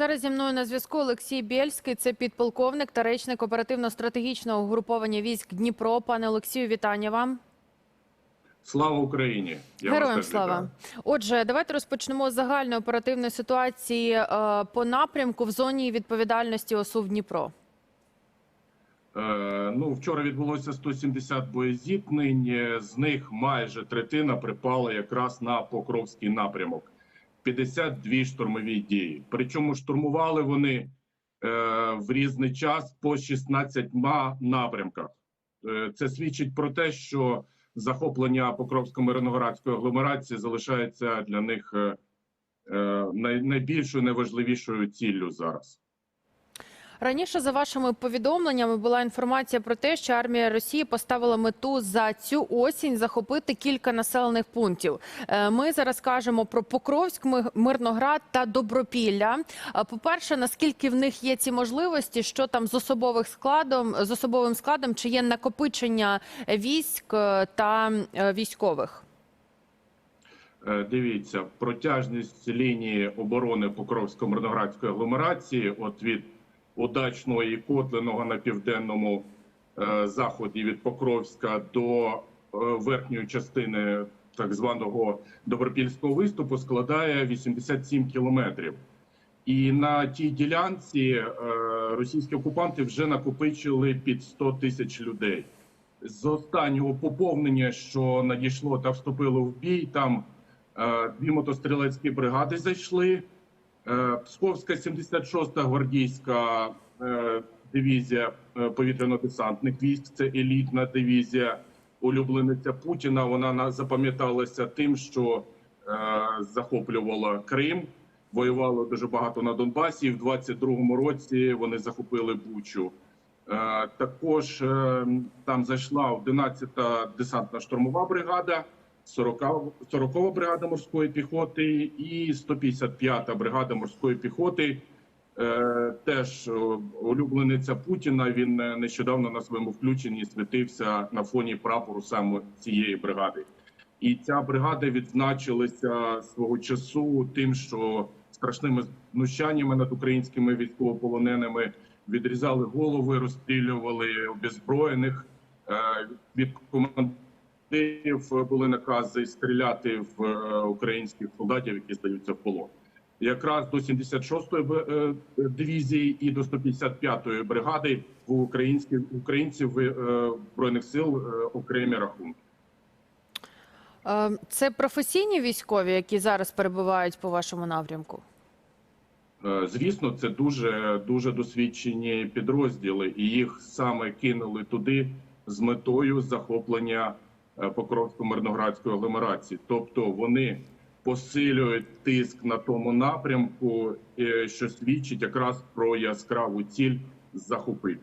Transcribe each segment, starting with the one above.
Зараз зі мною на зв'язку Олексій Бєльський, це підполковник та речник оперативно-стратегічного угруповання військ Дніпро. Пане Олексію, вітання вам. Слава Україні! Я Героям слава. вітаю. Отже, давайте розпочнемо з загальної оперативної ситуації е, по напрямку в зоні відповідальності ОСУ в Дніпро. Е, ну, вчора відбулося 170 боєзіткнень. е, З них майже третина припала якраз на Покровський напрямок. 52 штурмові дії. Причому штурмували вони е, в різний час по 16 напрямках. Е, це свідчить про те, що захоплення Покровсько-Мирноградської агломерації залишається для них е, е, най- найбільшою найважливішою ціллю зараз. Раніше, за вашими повідомленнями, була інформація про те, що армія Росії поставила мету за цю осінь захопити кілька населених пунктів. Е, Ми зараз кажемо про Покровськ, Мирноград та Добропілля. Е, По-перше, наскільки в них є ці можливості, що там з особових складом з особовим складом, чи є накопичення військ е, та військових? Дивіться, протяжність лінії оборони Покровсько-Мирноградської агломерації, от від удачного і Котленого на південному е, заході від Покровська до е, верхньої частини так званого Добропільського виступу, складає 87 кілометрів. І на тій ділянці е, російські окупанти вже накопичили під 100 тисяч людей. З останнього поповнення, що надійшло та вступило в бій, там Дві мотострілецькі бригади зайшли. Е, Псковська 76-та гвардійська е, дивізія е, повітряно-десантних військ. Це елітна дивізія, улюблениця Путіна. Вона на- запам'яталася тим, що захоплювала Крим, воювала дуже багато на Донбасі. І в 22-му році вони захопили Бучу. Також там зайшла 11-та десантна штурмова бригада. 40 40 бригада морської піхоти і 155 бригада морської піхоти. Е, теж е, улюблениця Путіна. Він е, нещодавно на своєму включенні світився на фоні прапору саме цієї бригади. І ця бригада відзначилася свого часу тим, що страшними знущаннями над українськими військовополоненими відрізали голови, розстрілювали обезброєних е, від командирів були накази стріляти в е, українських солдатів, які здаються в полон. Якраз до 76-ї е, дивізії і до 155-ї бригади у українських українців е, збройних сил е, окремі рахунки. Е, Це професійні військові, які зараз перебувають по вашому напрямку. Е, Звісно, це дуже дуже досвідчені підрозділи, і їх саме кинули туди з метою захоплення е, Покровсько-Мирноградської агломерації. Тобто вони посилюють тиск на тому напрямку, е, що свідчить якраз про яскраву ціль захопити.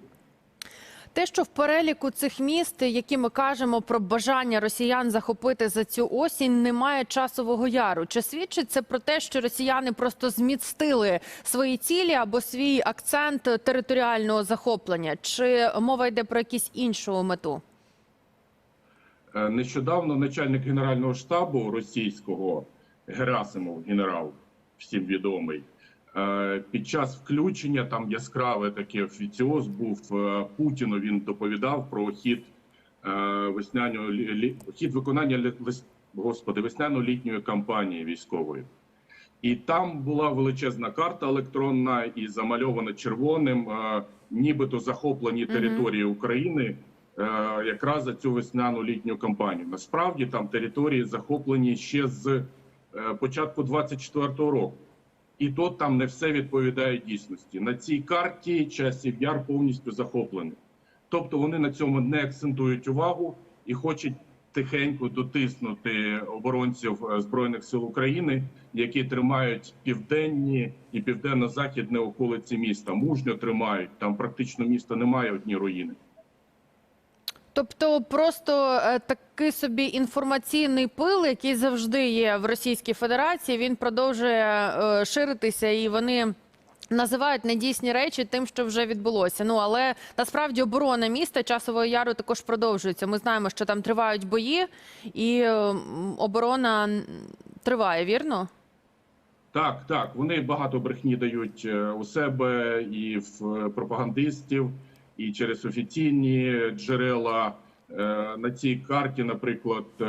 Те, що в переліку цих міст, які ми кажемо про бажання росіян захопити за цю осінь, немає часового яру. Чи свідчить це про те, що росіяни просто зміцтили свої цілі або свій акцент територіального захоплення? Чи мова йде про якусь іншу мету? Е, Нещодавно начальник генерального штабу російського Герасимов, генерал, всім відомий, е, під час включення там яскраве таке офіціоз був е, Путіну. Він доповідав про хід весняного хід виконання господи весняно-літньої кампанії військової. І там була величезна карта електронна і замальована червоним, нібито захоплені території України якраз за цю весняну літню кампанію. Насправді там території захоплені ще з е, початку 24-го року. І то там не все відповідає дійсності. На цій карті часів яр повністю захоплений. Тобто вони на цьому не акцентують увагу і хочуть тихенько дотиснути оборонців е, збройних сил України, які тримають південні і південно-західні околиці міста. Мужньо тримають там. Практично міста немає одні руїни. Тобто, просто е, такий собі інформаційний пил, який завжди є в Російській Федерації, він продовжує е, ширитися, і вони називають недійсні речі тим, що вже відбулося. Ну але насправді оборона міста часового яру також продовжується. Ми знаємо, що там тривають бої, і е, оборона триває, вірно? Так, так, вони багато брехні дають у себе і в пропагандистів, і через офіційні джерела. Е, На цій карті, наприклад, е,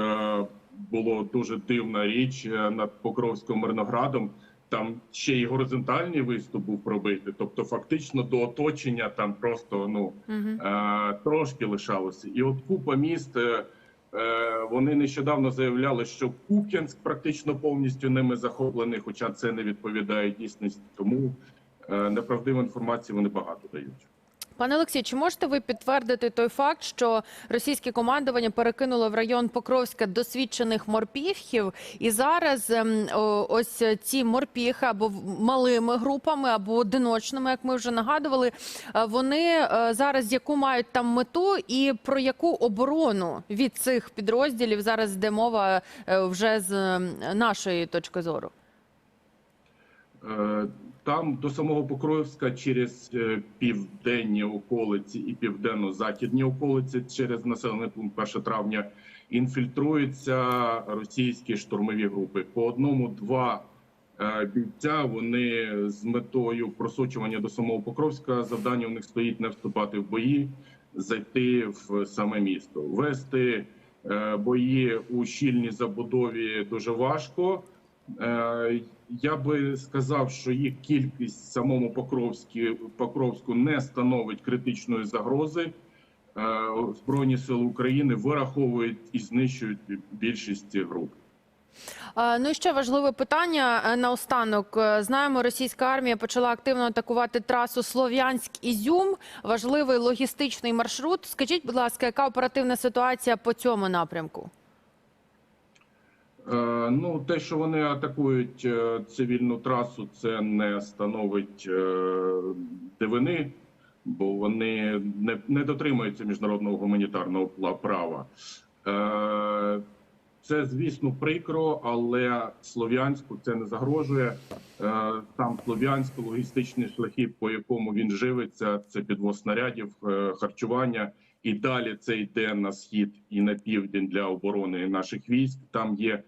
було дуже дивна річ е, над Покровським Мирноградом. Там ще й горизонтальний виступ був пробитий. Тобто, фактично до оточення там просто ну е, трошки лишалося. І от купа міст. е, Вони нещодавно заявляли, що Куп'янськ практично повністю ними захоплений, хоча це не відповідає дійсності. Тому е, інформацію вони багато дають. Пане Олексій, чи можете ви підтвердити той факт, що російське командування перекинуло в район Покровська досвідчених морпіхів, і зараз ем, ось ці морпіхи або малими групами, або одиночними, як ми вже нагадували, е, вони е, зараз яку мають там мету і про яку оборону від цих підрозділів зараз йде мова е, вже з ем, нашої точки зору? Там до самого Покровська через е, південні околиці і південно-західні околиці через населений пункт 1 травня інфільтруються російські штурмові групи. По одному-два е, бійця вони з метою просочування до самого Покровська. Завдання у них стоїть не вступати в бої, зайти в саме місто, вести е, бої у щільній забудові дуже важко. Я би сказав, що їх кількість самому Покровські, Покровську не становить критичної загрози. Е, Збройні сили України вираховують і знищують більшість груп. Ну і ще важливе питання е, наостанок. Е, Знаємо, російська армія почала активно атакувати трасу Слов'янськ-Ізюм. Важливий логістичний маршрут. Скажіть, будь ласка, яка оперативна ситуація по цьому напрямку? Е, Ну, те, що вони атакують е, цивільну трасу, це не становить е, дивини, бо вони не, дотримуються міжнародного гуманітарного права. Це, звісно, прикро, але Слов'янську це не загрожує. Там Слов'янськ, логістичні шляхи, по якому він живиться, це підвоз снарядів, харчування. І далі це йде на схід і на південь для оборони наших військ. Там є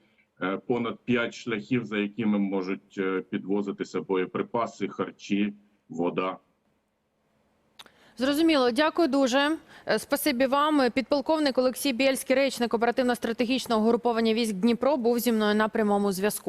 понад п'ять шляхів, за якими можуть е, підвозитися боєприпаси, харчі, вода. Зрозуміло, дякую дуже. Е, Спасибі вам. Підполковник Олексій Бєльський, речник оперативно-стратегічного угруповання військ Дніпро, був зі мною на прямому зв'язку.